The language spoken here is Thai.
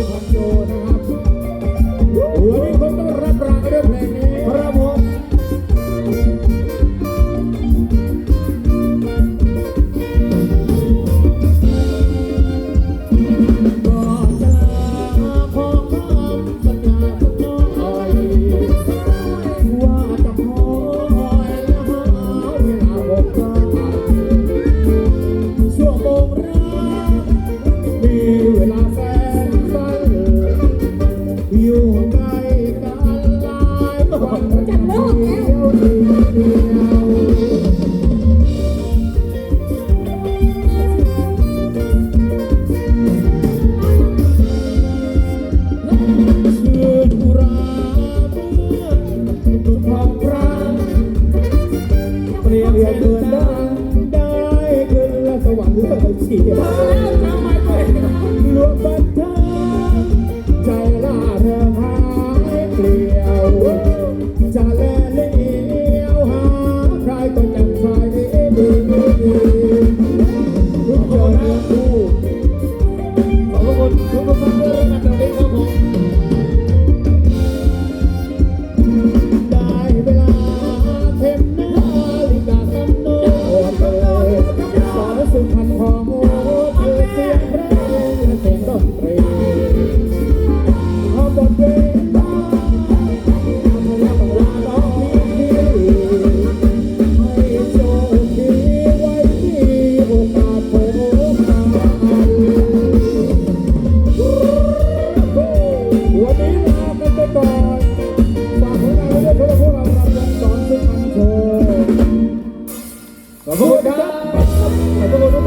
the one. เรียนเรียนเงินได้ได้เงินและสวรรค์ละเสียลวงบันเทิงใจล่าเริหายเปลี่ยวจะแลเลี้ยวหาใครก็ยังใครดีรุ่นยนต์คู่ขอบคุณทุกคนทุกคนะคกคน Gracias.